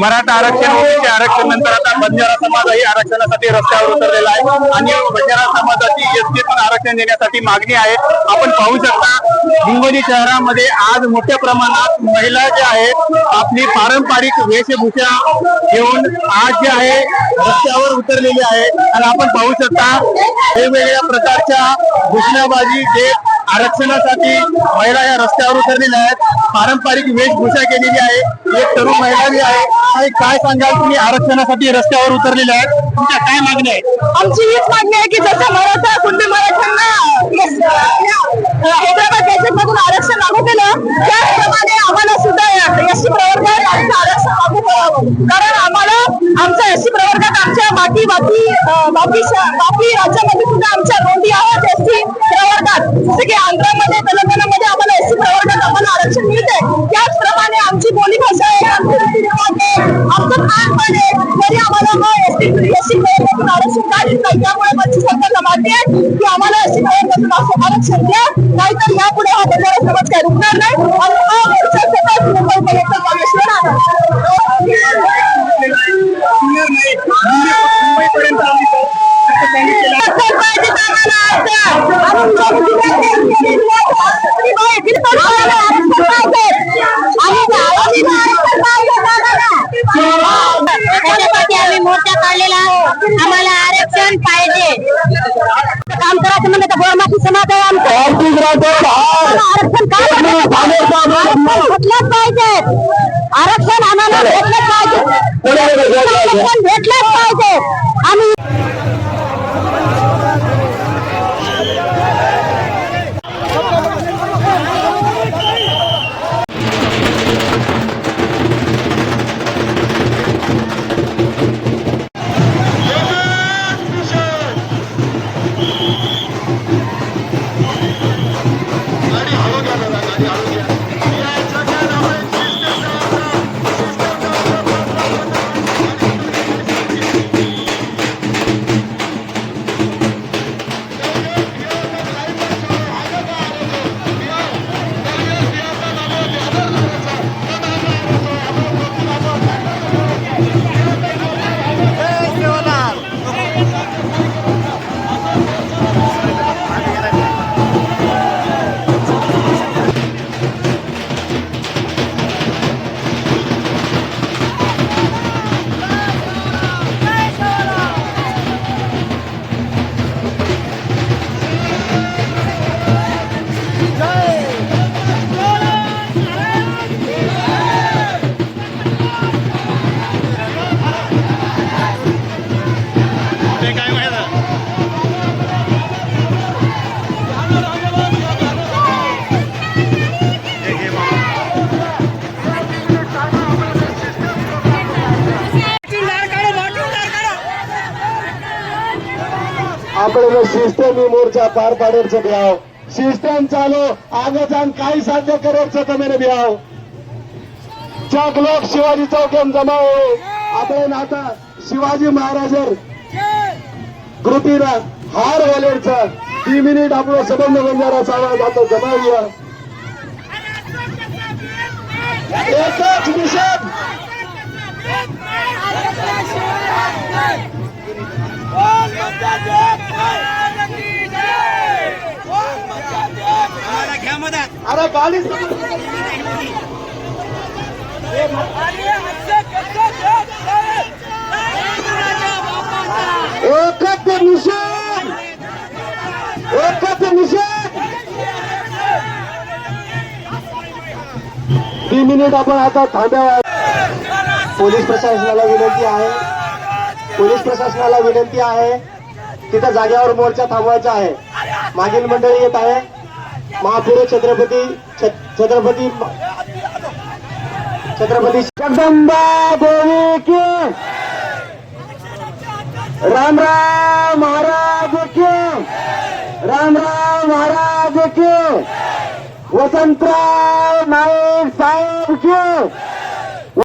मराठा आरक्षण ओबीसी आरक्षण नंतर आता बंजारा समाजही आरक्षणासाठी रस्त्यावर उतरलेला आहे. आणि बंजारा समाजाची एसटीतून आरक्षण देण्यासाठी मागणी आहे. आपण पाहू शकता हिंगोली शहरामध्ये आज मोठ्या प्रमाणात महिला ज्या आहेत आपली पारंपरिक वेशभूषा घेऊन आज जे आहे रस्त्यावर उतरलेली आहे. आणि आपण पाहू शकता वेगवेगळ्या प्रकारच्या घोषणाबाजी जे आरक्षणासाठी महिला या रस्त्यावर उतरलेल्या आहेत. पारंपरिक वेशभूषा केलेली आहे. एक तरुण महिला जी आहे. आणि काय सांगाल तुम्ही? आरक्षणासाठी रस्त्यावर उतरलेल्या आहेत. तुमच्या काय मागण्या आहेत? आमची हीच मागणी आहे की जसं मराठा कुणबी मराठ्यांना यस- या हैदराबाद गॅजेटमधून आरक्षण लागू केलं त्याचप्रमाणे आम्हाला सुद्धा एसटी प्रवर्गात आमचं आरक्षण लागू करावं कारण आम्हाला आमच्या एसटी प्रवर्गात आमच्या बाकी बाकी बाकी बाकी राज्यामध्ये सुद्धा आमच्या नोंदी आहेत एसटी प्रवर्गात. जसं की आंध्रामध्ये तेलंगणामध्ये आम्हाला एसटी प्रवर्गात आम्हाला आरक्षण मिळते त्याचप्रमाणे आमची बोली भाषा आहे आमचे रीतिरिवाज आहे आमचं खानपान आहे. तरी आम्हाला मग एसटी एसटी प्रवर्गातून आरक्षण का नाही. त्यामुळे माझी सरकारला मागणी आहे की आम्हाला एसटी प्रवर्गातून आरक्षण द्या. नाहीतर यापुढे हा बंजारा समाज काय रुकणार नाही. आणि आम्हाला आरक्षण पाहिजे काम करायचं म्हणलं तर गोरमाची समाज आहे आमचं भेटलंच पाहिजे. आरक्षण आम्हाला भेटलंच पाहिजे भेटलंच पाहिजे. आम्ही આપણે સિસ્ટમની મોરચા પાર પાડેલ છે બ્યાવ સિસ્ટમ ચાલો આગળ જાણ કાંઈ સાધ્ય કરે છે તમે બ્યાવ ચાક લોક શિવાજી ચોક એમ જમાવો આપણે નાતા શિવાજી મહારાજ કૃતિના હાર વલેર છે તી મિનિટ આપણો સંબંધ બંધારા સાવા જાતો જમાવ્યા એક જ મિશન One, two, three. अरे गाडी एकच मिशन. एकच तीन मिनिट आपण आता थांब्यावा पोलीस प्रशासनाला विनंती आहे. पोलीस प्रशासनाला विनंती आहे. तिथं जागेवर मोर्चा थांबवायचा आहे. मागील मंडळी येत आहे. महापुरुष छत्रपती छत्रपती छत्रपती जगदंबा देवी की राम राम महाराज की। राम राम महाराज की। वसंतराव नाईक साहेब की।